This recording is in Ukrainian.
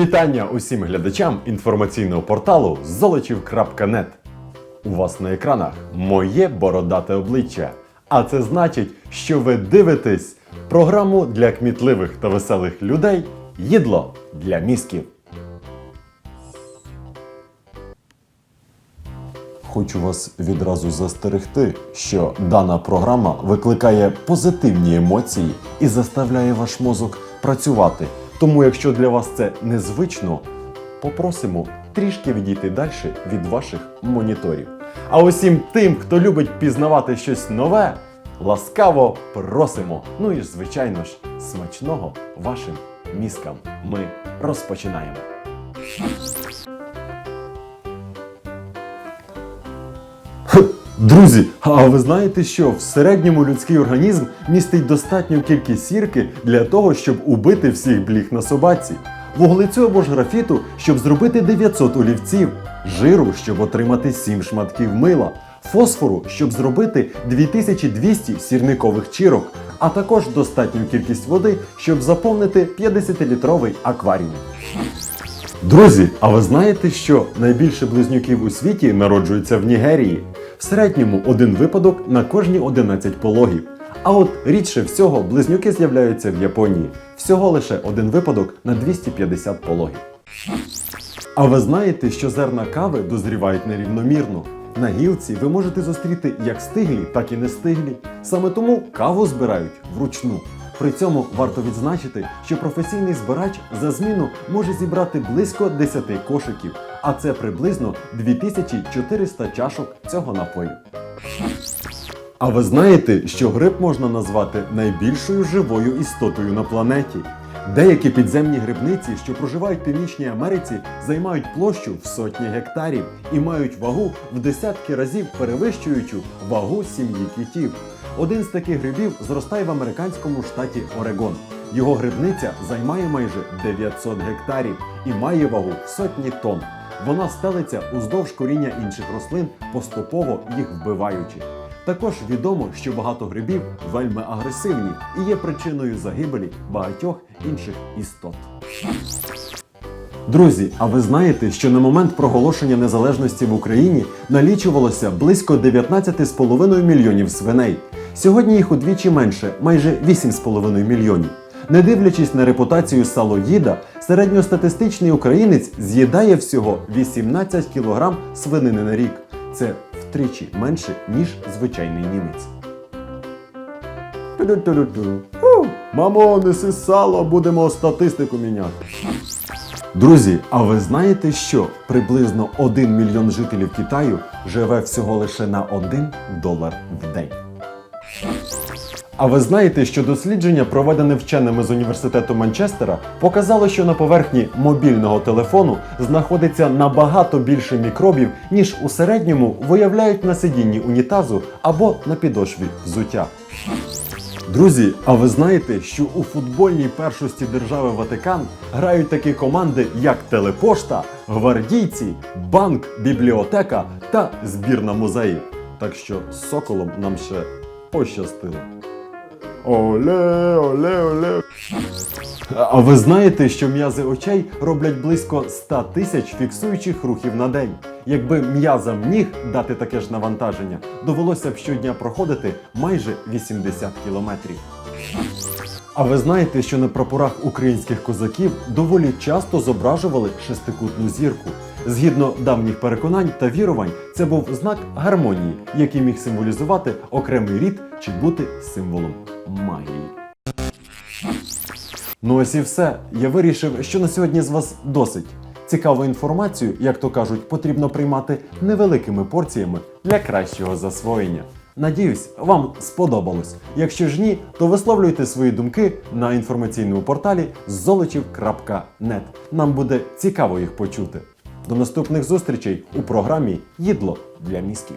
вітання усім глядачам інформаційного порталу золочів.нет. У вас на екранах моє бородате обличчя. А це значить, що ви дивитесь програму для кмітливих та веселих людей Їдло для мізків. Хочу вас відразу застерегти, що дана програма викликає позитивні емоції і заставляє ваш мозок працювати. Тому, якщо для вас це незвично, попросимо трішки відійти далі від ваших моніторів. А усім тим, хто любить пізнавати щось нове, ласкаво просимо. Ну і звичайно ж, смачного вашим мізкам. Ми розпочинаємо. Друзі, а ви знаєте, що в середньому людський організм містить достатню кількість сірки для того, щоб убити всіх бліг на собаці, вуглецю або ж графіту, щоб зробити 900 олівців, жиру, щоб отримати 7 шматків мила, фосфору, щоб зробити 2200 сірникових чірок, а також достатню кількість води, щоб заповнити 50-літровий акваріум. Друзі, а ви знаєте, що найбільше близнюків у світі народжується в Нігерії? В середньому один випадок на кожні 11 пологів. А от рідше всього близнюки з'являються в Японії. Всього лише один випадок на 250 пологів. А ви знаєте, що зерна кави дозрівають нерівномірно? На гілці ви можете зустріти як стиглі, так і не стиглі. Саме тому каву збирають вручну. При цьому варто відзначити, що професійний збирач за зміну може зібрати близько 10 кошиків, а це приблизно 2400 чашок цього напою. А ви знаєте, що гриб можна назвати найбільшою живою істотою на планеті? Деякі підземні грибниці, що проживають в Північній Америці, займають площу в сотні гектарів і мають вагу в десятки разів перевищуючу вагу сім'ї китів. Один з таких грибів зростає в американському штаті Орегон. Його грибниця займає майже 900 гектарів і має вагу сотні тонн. Вона стелиться уздовж коріння інших рослин, поступово їх вбиваючи. Також відомо, що багато грибів вельми агресивні і є причиною загибелі багатьох інших істот. Друзі, а ви знаєте, що на момент проголошення незалежності в Україні налічувалося близько 19,5 мільйонів свиней. Сьогодні їх удвічі менше, майже 8,5 мільйонів. Не дивлячись на репутацію салоїда, середньостатистичний українець з'їдає всього 18 кг свинини на рік. Це втричі менше, ніж звичайний німець. Мамо, неси сало, будемо статистику міняти. Друзі, а ви знаєте, що приблизно 1 мільйон жителів Китаю живе всього лише на 1 долар в день? А ви знаєте, що дослідження, проведене вченими з університету Манчестера, показало, що на поверхні мобільного телефону знаходиться набагато більше мікробів, ніж у середньому виявляють на сидінні унітазу або на підошві взуття. Друзі, а ви знаєте, що у футбольній першості держави Ватикан грають такі команди, як Телепошта, Гвардійці, Банк, Бібліотека та збірна музеїв. Так що з соколом нам ще пощастило. Оле, оле, оле. А ви знаєте, що м'язи очей роблять близько 100 тисяч фіксуючих рухів на день. Якби м'язам ніг дати таке ж навантаження, довелося б щодня проходити майже 80 кілометрів. А ви знаєте, що на прапорах українських козаків доволі часто зображували шестикутну зірку. Згідно давніх переконань та вірувань, це був знак гармонії, який міг символізувати окремий рід чи бути символом магії. Ну ось і все. Я вирішив, що на сьогодні з вас досить. Цікаву інформацію, як то кажуть, потрібно приймати невеликими порціями для кращого засвоєння. Надіюсь, вам сподобалось. Якщо ж ні, то висловлюйте свої думки на інформаційному порталі золочів.нет. Нам буде цікаво їх почути. До наступних зустрічей у програмі Їдло для мізків.